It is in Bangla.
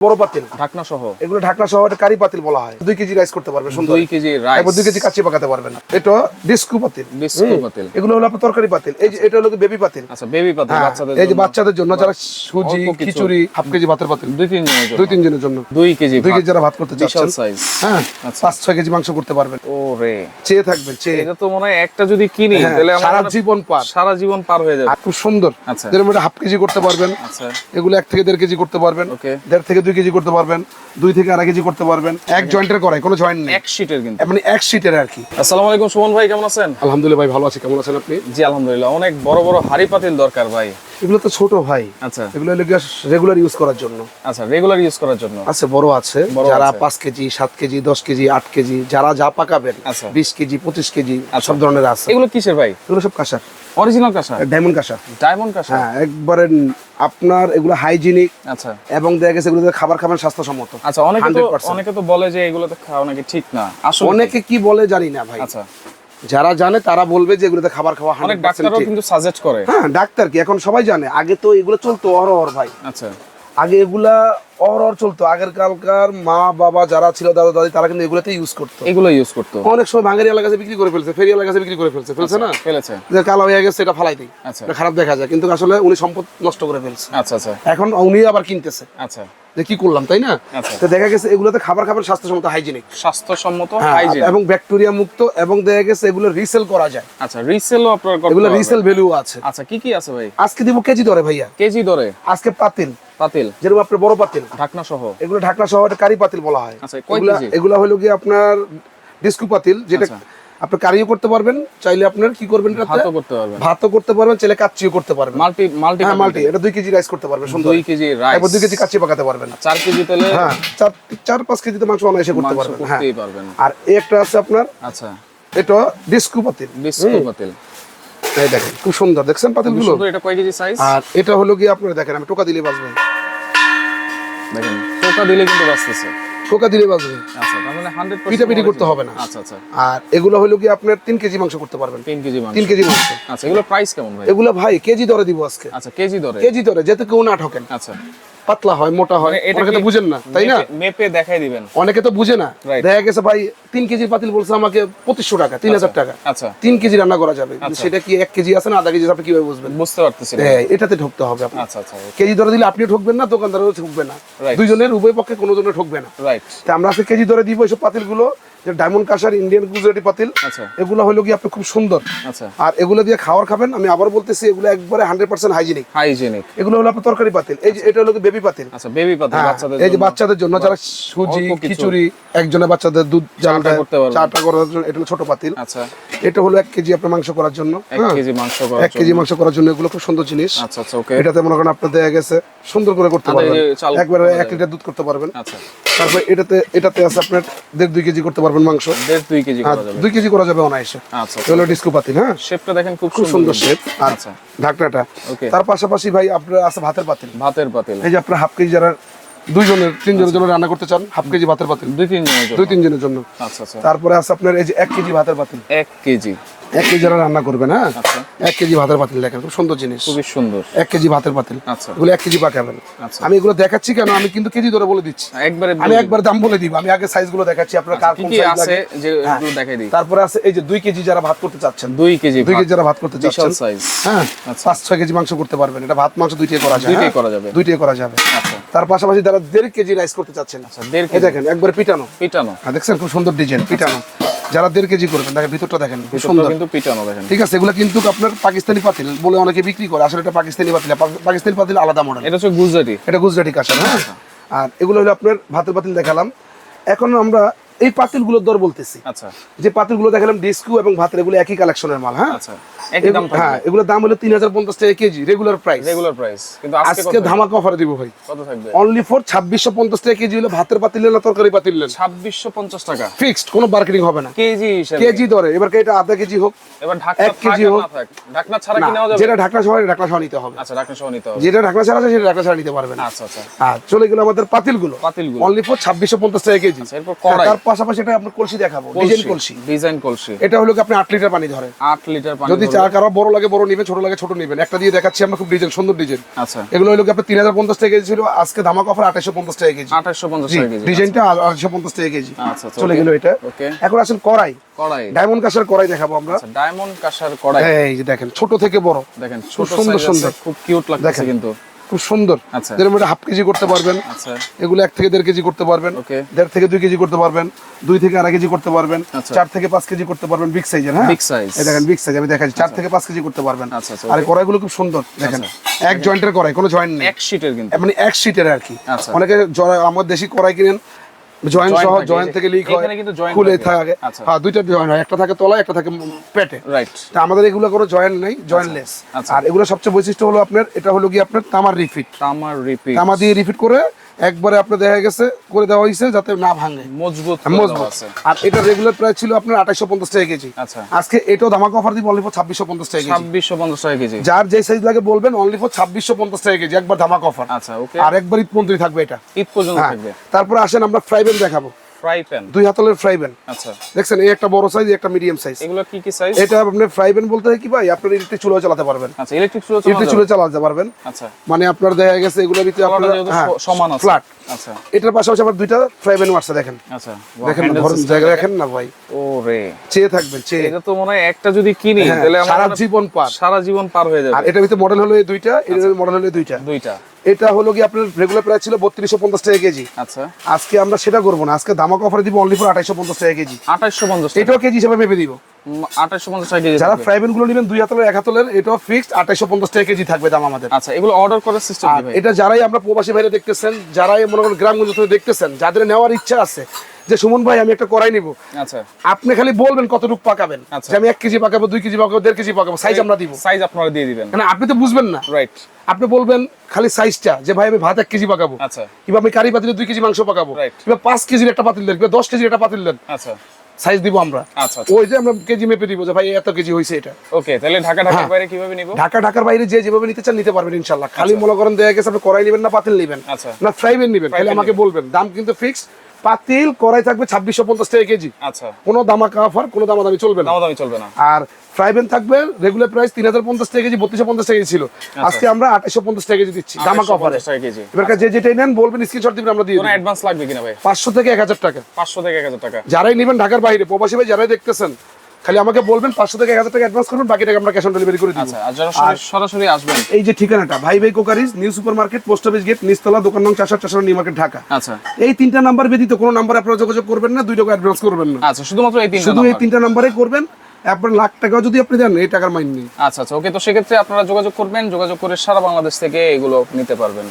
বড় পাতিল। ঢাকনা সহ। এগুলো ঢাকনা সহ কারি পাতিল বলা হয়। দুই কেজি রাইস করতে পারবে সুন্দর। দুই কেজি রাইস দুই কেজি কাচ্চি পাকাতে পারবেন। এটা ডিস্কু পাতিল। হুম। পাতিল। এগুলো হলো আপনার তরকারি পাতিল। এই যে এটা হলো বেবি পাতিল? আচ্ছা বেবি পাতিল হ্যাঁ, বাচ্চাদের এই যে বাচ্চাদের জন্য যারা সুজি খিচুড়ি হাফ কেজি ভাতের পাতিল। দুই তিন জনের জন্য। দুই তিন জনের জন্য। দুই কেজি দুই কেজি যারা ভাত করতে চাচ্ছেন। সাইজ হ্যাঁ আচ্ছা। পাঁচ ছয় কেজি মাংস করতে পারবেন। ও রে। চেয়ে থাকবেন চেয়ে। এটা তো মনে হয় একটা যদি কিনি হ্যাঁ, তাহলে সারা জীবন পার। সারা জীবন পার হয়ে যাবে। খুব সুন্দর। আচ্ছা। যেরকম এটা হাফ কেজি করতে পারবেন। আচ্ছা। এগুলো এক থেকে দেড় কেজি করতে পারবেন। ওকে। দেড় থেকে দুই কেজি করতে পারবেন দুই থেকে আড়াই কেজি করতে পারবেন। এক জয়েন্টের করাই কোনো জয়েন্ট নেই। এক শীটের কিন্তু। মানে এক সিটের আর কি। আসসালামু আলাইকুম সুমন ভাই কেমন আছেন? আলহামদুলিল্লাহ ভাই ভালো আছি। কেমন আছেন আপনি? জি আলহামদুলিল্লাহ। অনেক বড় বড় হাড়ি পাতিল দরকার ভাই। এগুলো তো ছোট ভাই। আচ্ছা। এগুলো হলো রেগুলার ইউজ করার জন্য। আচ্ছা রেগুলার ইউজ করার জন্য। আছে বড় আছে। যারা আছে। পাঁচ কেজি সাত কেজি দশ কেজি আট কেজি যারা যা পাকাবেন আচ্ছা। বিশ কেজি পঁচিশ কেজি সব ধরনের আছে। এগুলো কিসের ভাই? এগুলো সব কাঁসার। অরিজিনাল কাঁসা ডায়মন্ড কাঁসা ডায়মন্ড কাঁসা হ্যাঁ একবারে আপনার এগুলো হাইজিনিক আচ্ছা। এবং দেখা গেছে এগুলো খাবার খাবেন স্বাস্থ্যসম্মত। আচ্ছা অনেকে তো অনেকে তো বলে যে এগুলোতে খাওয়া নাকি ঠিক না। আসলে অনেকে কি বলে জানি না ভাই। আচ্ছা। যারা জানে তারা বলবে যে এগুলোতে খাবার খাওয়া অনেক ডাক্তারও কিন্তু সাজেস্ট করে। হ্যাঁ ডাক্তার কি? এখন সবাই জানে। আগে তো এগুলো চলতো অর ভাই। আচ্ছা। আগে এগুলা অহরহ চলতো। আগের কালকার মা বাবা যারা ছিল দাদা দাদি তারা কিন্তু এগুলাতে ইউজ করতো। এগুলো ইউজ করতো। অনেক সময় ভাঙের এলাকাতে বিক্রি করে ফেলছে ফেরি এলাকাতে বিক্রি করে ফেলছে ফেলছে না? ফেলেছে। যে কালো হয়ে গেছে এটা ফালাই দিই আচ্ছা। খারাপ দেখা যায় কিন্তু আসলে উনি সম্পদ নষ্ট করে ফেলছে। আচ্ছা আচ্ছা। এখন উনি আবার কিনতেছে। আচ্ছা। যে কি করলাম তাই না? আচ্ছা। তো দেখা গেছে এগুলোতে খাবার খাবার স্বাস্থ্যসম্মত হাইজিনিক স্বাস্থ্যসম্মত হাইজিন এবং ব্যাকটেরিয়া মুক্ত এবং দেখা গেছে এগুলো রিসেল করা যায়। আচ্ছা রিসেলও আপনার এগুলো রিসেল ভ্যালু আছে। আচ্ছা কি কি আছে ভাই? আজকে দিব কেজি ধরে ভাইয়া। কেজি দরে? আজকে পাতিল। পাতিল। যেরকম আপনার বড় পাতিল। ঢাকনা সহ এগুলো ঢাকনা সহ কারি পাতিল বলা হয়। আচ্ছা, এগুলা হলো কি আপনার ডিস্কু পাতিল যেটা আচ্ছা। আপনি কারিও করতে পারবেন চাইলে আপনার কি করবেন ভাতও করতে পারবেন। ভাতও করতে পারবেন চাইলে কাচ্চিও করতে পারবেন। মাল্টি মাল্টি হ্যাঁ মাল্টি এটা দুই কেজি রাইস করতে পারবেন সুন্দর। দুই কেজি রাইস এরপর দুই কেজি কাচ্চি পাকাতে পারবেন। চার কেজি তেলে হ্যাঁ চার চার পাঁচ কেজিতে মাংস অনায়াসে করতে পারবেন হ্যাঁ। পারবেন। আর একটা আছে আপনার আচ্ছা। এটা ডিস্কু পাতিল। বিস্কুট পাতিল। এই দেখেন খুব সুন্দর। দেখছেন পাতিলগুলো? সুন্দর এটা কয় কেজি সাইজ আর এটা হলো কি আপনার দেখেন আমি টোকা দিলে বাজবে দেখেন টোকা দিলে কিন্তু বাঁচতেছে। টোকা দিলে বাজবে। আচ্ছা মানে করতে হবে না। আচ্ছা আচ্ছা। আর এগুলো হলো কি আপনার তিন কেজি মাংস করতে পারবেন। তিন কেজি মাংস। তিন কেজি মাংস। আচ্ছা এগুলো প্রাইস কেমন ভাই? এগুলো ভাই কেজি দরে দিব আজকে। আচ্ছা কেজি দরে? কেজি দরে যাতে কেউ না ঠকেন। আচ্ছা। পাতলা হয় মোটা হয় মানে অনেকে তো বুঝেন না তাই না? মেপে- দেখাই দিবেন। অনেকে তো বুঝে না। দেখা গেছে ভাই তিন কেজির পাতিল বলছে আমাকে পঁচিশশো টাকা তিন হাজার টাকা। আচ্ছা। তিন কেজি রান্না করা যাবে। সেটা কি এক কেজি আছে না আধা কেজি আপনি কীভাবে বুঝবেন? বুঝতে পারতেছি হ্যাঁ, এটাতে ঢুকতে হবে আপনি। আচ্ছা আচ্ছা কেজি দরে দিলে আপনিও ঠকবেন না দোকানদারও ঠকবে না। দুইজনের উভয় পক্ষে কোনো জনের ঠকবে না। রাইট তা আমরা আজকে কেজি দরে দিব এইসব পাতিলগুলো যে ডায়মন্ড কাঁসার ইন্ডিয়ান গুজরাটি পাতিল। আচ্ছা। এগুলো হলো কি আপনি খুব সুন্দর। আচ্ছা। আর এগুলো দিয়ে খাবার খাবেন আমি আবার বলতেছি এগুলো একবারে হান্ড্রেড পার্সেন্ট হাইজিনিক হাইজেনিক এগুলো হলো আপনার তরকারি পাতিল। এই যে এটা হলো বেবি পাতিল। আচ্ছা বেবি পাতিল হ্যাঁ, বাচ্চাদের এই যে বাচ্চাদের জন্য যারা সুজি খিচুড়ি একজনের বাচ্চাদের দুধ জালটা চাটা করার জন্য এটা হলো ছোট পাতিল। আচ্ছা। এটা হলো কেজি আপনার মাংস করার জন্য হ্যাঁ, কেজি মাংস করার এক কেজি মাংস করার জন্য এগুলো খুব সুন্দর জিনিস। আচ্ছা আচ্ছা ওকে। এটাতে মনে করেন দেয়া গেছে সুন্দর করে করতে পারবেন। এই একবারে লিটার দুধ করতে পারবেন। আচ্ছা। তারপর এটাতে এটাতে আছে আপনার দেড় দুই কেজি করতে পারবেন মাংস। দেড় দুই কেজি করা যাবে। দুই কেজি করা যাবে অনায়াসে। আচ্ছা এগুলো ডিস্কো পাতিল হ্যাঁ। শেপটা দেখেন খুব খুব সুন্দর শেপ। আচ্ছা। ঢাকনাটা। তার পাশাপাশি ভাই আপনার আছে ভাতের পাতিল। ভাতের পাতিল। এই যে আপনার হাফ কেজি যারা দুইজনের তিনজনের জন্য রান্না করতে চান হাফ কেজি ভাতের পাতিল দুই তিনজনের জন্য। আচ্ছা আচ্ছা। তারপরে আছে আপনার এই যে এক কেজি ভাতের পাতিল এক কেজি। এক কেজি যারা রান্না করবেন হ্যাঁ আচ্ছা। এক কেজি ভাতের পাতিল দেখেন খুব সুন্দর জিনিস। খুবই সুন্দর। এক কেজি ভাতের পাতিল। আচ্ছা। এগুলো এক কেজি পাকাবেন আচ্ছা। আমি এগুলো দেখাচ্ছি কেন? আমি কিন্তু কেজি ধরে বলে দিচ্ছি। একবারে আমি একবার দাম বলে দিব। আমি আগে সাইজ দেখাচ্ছি আপনার কার কোন size আছে হ্যাঁ। দেখাই দিই। তারপরে আছে এই যে দুই কেজি যারা ভাত করতে চাচ্ছেন। দুই কেজি দুই কেজি যারা ভাত করতে চাচ্ছেন। সাইজ হ্যাঁ। পাঁচ ছয় কেজি মাংস করতে পারবেন। এটা ভাত মাংস দুইটাই করা যায়। দুইটাই হ্যাঁ? করা যাবে। দুইটাই করা যাবে। আচ্ছা। তার পাশাপাশি যারা দেড় কেজি রাইস করতে চাচ্ছেন। আচ্ছা দেড় কেজি। দেখেন একবার পিটানো। পিটানো। আর দেখছেন খুব সুন্দর ডিজাইন পিটানো। যারা দেড় কেজি করবেন দেখেন ভিতরটা দেখেন সুন্দর। কিন্তু পিটানো দেখেন। ঠিক আছে এগুলো কিন্তু আপনার পাকিস্তানি পাতিল বলে অনেকে বিক্রি করে আসলে এটা পাকিস্তানি পাতিল পাকিস্তানি পাতিল আলাদা মডেল এটা হচ্ছে গুজরাটি। এটা গুজরাটি কাঁচা হ্যাঁ? আর এগুলো হলো আপনার ভাতের পাতিল দেখালাম। এখন আমরা এই পাতিলগুলোর দর বলতেছি। আচ্ছা। যে পাতিলগুলো দেখালাম ডিস্কু এবং ভাতের এগুলো একই কালেকশনের মাল হ্যাঁ? আচ্ছা হ্যাঁ এগুলোর দাম হলো তিন হাজার পঞ্চাশ টাকা KG regular price regular price কিন্তু আজকে ধামাকা অফারে দিব ভাই। কত থাকবে? অনলি ফর ছাব্বিশশো পঞ্চাশ টাকা কেজি হলে ভাতের পাতিল না তরকারি পাতিল ছাব্বিশশো পঞ্চাশ টাকা। ফিক্সড কোনো মার্কেটিং হবে না। কেজি কেজি ধরে এবার এটা আধা কেজি হোক? এবার এক কেজি হোক। ঢাকনা ছাড়া কি নেওয়া যাবে? যেটা ঢাকনা সহ ঢাকনা সহ নিতে হবে। আচ্ছা ঢাকনা সহ নিতে হবে। যেটা ঢাকনা ছাড়া আছে সেটা ঢাকনা ছাড়া নিতে পারবেন আচ্ছা আচ্ছা। আর চলে গেল আমাদের পাতিলগুলো। পাতিলগুলো। অনলি ফর ছাব্বিশশো পঞ্চাশ টাকা কেজি। আচ্ছা, এরপর কড়াই। পাশাপাশি এটা আপনার কলসি দেখাবো ডিজাইন কলসি। ডিজাইন কলসি। এটা হলো কি আপনি লিটার পানি ধরে। লিটার পানি যদি চা কারও বড় লাগে বড় নিবেন ছোট লাগে ছোট নিবেন। একটা দিয়ে দেখাচ্ছি আমরা খুব ডিজাইন সুন্দর ডিজাইন। আচ্ছা। এগুলো হলো কি টাকা কেজি ছিল আজকে ধামাক অফার আঠাশশো পঞ্চাশ টাকা কেজি। আঠাশশো পঞ্চাশ জি, টাকা কেজি ডিজাইনটা আঠাশশো পঞ্চাশ টাকা কেজি। আচ্ছা, আচ্ছা, চলে গেল এটা। এখন আসেন কড়াই। কড়াই। ডায়মন্ড কাশের কড়াই দেখাবো আমরা। আচ্ছা ডায়মন্ড কাঁসার কড়াই। এই যে দেখেন ছোট থেকে বড়। দেখেন ছোট সুন্দর সুন্দর। খুব কিউট দেখেন। কিন্তু। খুব সুন্দর। আচ্ছা। যেরকম এটা হাফ কেজি করতে পারবেন। আচ্ছা। এগুলো এক থেকে দেড় কেজি করতে পারবেন। দেড় থেকে দুই কেজি করতে পারবেন। দুই থেকে আড়াই কেজি করতে পারবেন। আচ্ছা। চার থেকে পাঁচ কেজি করতে পারবেন বিগ সাইজের হ্যাঁ? দেখেন বিগ সাইজ আমি দেখাচ্ছি। চার থেকে পাঁচ কেজি করতে পারবেন। আচ্ছা, আচ্ছা, আর. কড়াইগুলো খুব সুন্দর দেখেন। এক জয়েন্টের কড়াই কোনো জয়েন্ট নেই। এক সিটের কিন্তু। মানে এক সিটের আর কি। আচ্ছা। অনেকে আমার দেশি কড়াই কিনেন জয়েন্ট সহ জয়েন্ট থেকে লিক হয় কিন্তু খুলে থাকে। আচ্ছা। হ্যাঁ দুইটা জয়েন্ট হয় একটা থাকে তলায় একটা থাকে পেটে রাইট তা আমাদের এগুলো কোনো জয়েন্ট নেই জয়েন্টলেস। আর এগুলো সবচেয়ে বৈশিষ্ট্য হলো আপনার এটা হলো কি আপনার তামার রিফিট তামার রিফিট তামা দিয়ে রিফিট করে একবারে আপনার দেখা গেছে করে দেওয়া হয়েছে যাতে না ভাঙে। মজবুত মজবুত। আর এটা রেগুলার প্রাইস ছিল আপনার আঠাশশো পঞ্চাশ টাকা কেজি। আচ্ছা। আজকে এটাও ধামাকা অফার দিব অনলি ফর ছাব্বিশশো পঞ্চাশ টাকা ছাব্বিশশো পঞ্চাশ টাকা কেজি। যার যে সাইজ লাগে বলবেন অনলি ফর ছাব্বিশশো পঞ্চাশ টাকা কেজি একবার ধামাকা অফার আচ্ছা ওকে আর একবার ঈদ পর্যন্ত থাকবে এটা। ঈদ পর্যন্ত হ্যাঁ। থাকবে। তারপর আসেন আমরা ফ্রাই প্যান দেখাবো। Fry pan? দুই হাতলের ফ্রাই প্যান। আচ্ছা। দেখছেন এই একটা বড় সাইজ একটা মিডিয়াম সাইজ এগুলো কি কি সাইজ এটা আপনি ফ্রাই প্যান বলতে কি ভাই? আপনার ইলেকট্রিক চুলা চালাতে পারবেন। আচ্ছা ইলেকট্রিক চুলা ইলেকট্রিক চুলা চালাতে পারবেন। আচ্ছা। মানে আপনার দেখা গেছে এগুলোর ভিতরে আপনার হ্যাঁ, সমান আছে। ফ্ল্যাট আচ্ছা। এটার পাশাপাশি আবার দুইটা ফ্রাই প্যান আছে দেখেন। আচ্ছা। দেখেন হ্যান্ডেল জায়গা রাখেন না ভাই? ও রে চেয়ে থাকবেন চেয়ে। এটা তো মনে হয় একটা যদি কিনি হ্যাঁ, তাহলে আমার সারা জীবন পার। সারা জীবন পার হয়ে যাবে। আর এটার ভিতরে মডেল হলো এই দুইটা এটার মডেল হলো দুইটা। দুইটা। এটা হলো কি আপনার রেগুলার প্রাইস ছিল বত্রিশশো পঞ্চাশ টাকা কেজি। আচ্ছা। আজকে আমরা সেটা করব না। আজকে দামাক অফারে দিব অনলি ফর আঠাইশো পঞ্চাশ টাকা কেজি। আঠাশশো পঞ্চাশ এটাও কেজি হিসাবে মেপে দিব। আঠাশশো পঞ্চাশ টাকা কেজি যারা ফ্রাই গুলো নেবেন দুই হাতলের এক হাতলের এটাও ফিক্সড আঠাইশো পঞ্চাশ টাকা কেজি থাকবে দাম আমাদের। আচ্ছা এগুলো অর্ডার করার সিস্টেম এটা যারাই আমরা প্রবাসী ভাইরা দেখতেছেন যারাই মনে করেন গ্রামগঞ্জ থেকে দেখতেছেন যাদের নেওয়ার ইচ্ছা আছে যে সুমন ভাই আমি একটা করাই নিব। আচ্ছা। আপনি খালি বলবেন কতটুকু পাকাবেন। আচ্ছা। যে আমি এক কেজি পাকাবো দুই কেজি পাকাবো দেড় কেজি পাকাবো সাইজ আমরা দিব। সাইজ আপনারা দিয়ে দিবেন। মানে আপনি তো বুঝবেন না। রাইট আপনি বলবেন খালি সাইজটা যে ভাই আমি ভাত এক কেজি পাকাবো। আচ্ছা। কিংবা আমি কারি পাতিলে দুই কেজি মাংস পাকাবো. কিংবা পাঁচ কেজির একটা পাতিল দেন কিংবা দশ কেজির একটা পাতিল দেন। আচ্ছা। সাইজ দিব আমরা। ওই যে আমরা কেজি মেপে দিব যে ভাই এত কেজি এটা। ওকে তাহলে ঢাকা ঢাকার হ্যাঁ। বাইরে কীভাবে নিব? ঢাকা ঢাকার বাইরে যে যেভাবে নিতে চান নিতে পারবেন ইনশাল্লাহ খালি মনে করেন দেয়া গেছে আপনি কড়াই নেবেন না পাতিল নেবেন। না ফ্রাই প্যান নেবেন তাহলে আমাকে বলবেন। দাম কিন্তু ফিক্স পাতিল কড়াই থাকবে ছাব্বিশশো পঞ্চাশ টাকা কেজি। আচ্ছা। কোনো দামাকা অফার কোনো দামাদামি চলবে না। দামাদামি চলবে না। আর ফ্রাই প্যান থাকবে রেগুলার প্রাইস তিন হাজার পঞ্চাশ টাকা কেজি বত্রিশশো পঞ্চাশ টাকা কেজি ছিল। আজকে আমরা আঠাশশো পঞ্চাশ টাকা কেজি দিচ্ছি দামা অফারে 850 টাকা কেজি। এবার যে যেটাই নেন বলবেন স্ক্রিনশট দিবেন আমরা দিয়ে অ্যাডভান্স লাগবে কিনা ভাই? পাঁচশো থেকে এক হাজার টাকা। পাঁচশো থেকে এক হাজার টাকা। যারাই নেবেন ঢাকার বাইরে প্রবাসী ভাই যারাই দেখতেছেন খালি আমাকে বলবেন পাঁচশো থেকে এক হাজার টাকা অ্যাডভান্স করবেন বাকি টাকা আমরা ক্যাশ অন ডেলিভারি করে আচ্ছা যারা সরাসরি- সরাসরি আসবেন। এই যে ঠিকানাটা ভাই ভাই crockeries new super market post office gate নিস্তলা দোকান নং চারশো চারশো নিউ মার্কেট ঢাকা। আচ্ছা। এই তিনটা নাম্বার ব্যতীত কোনো নাম্বার আপনারা যোগাযোগ করবেন না দুই টাকা অ্যাডভান্স করবেন না। আচ্ছা শুধুমাত্র এই তিনটা শুধু এই তিনটা নাম্বারে করবেন আপনার লাখ টাকা যদি আপনি দেন এই টাকার মাইন নেই। আচ্ছা আচ্ছা ওকে তো সেক্ষেত্রে আপনারা যোগাযোগ করবেন যোগাযোগ করে সারা বাংলাদেশ থেকে এগুলো নিতে পারবেন।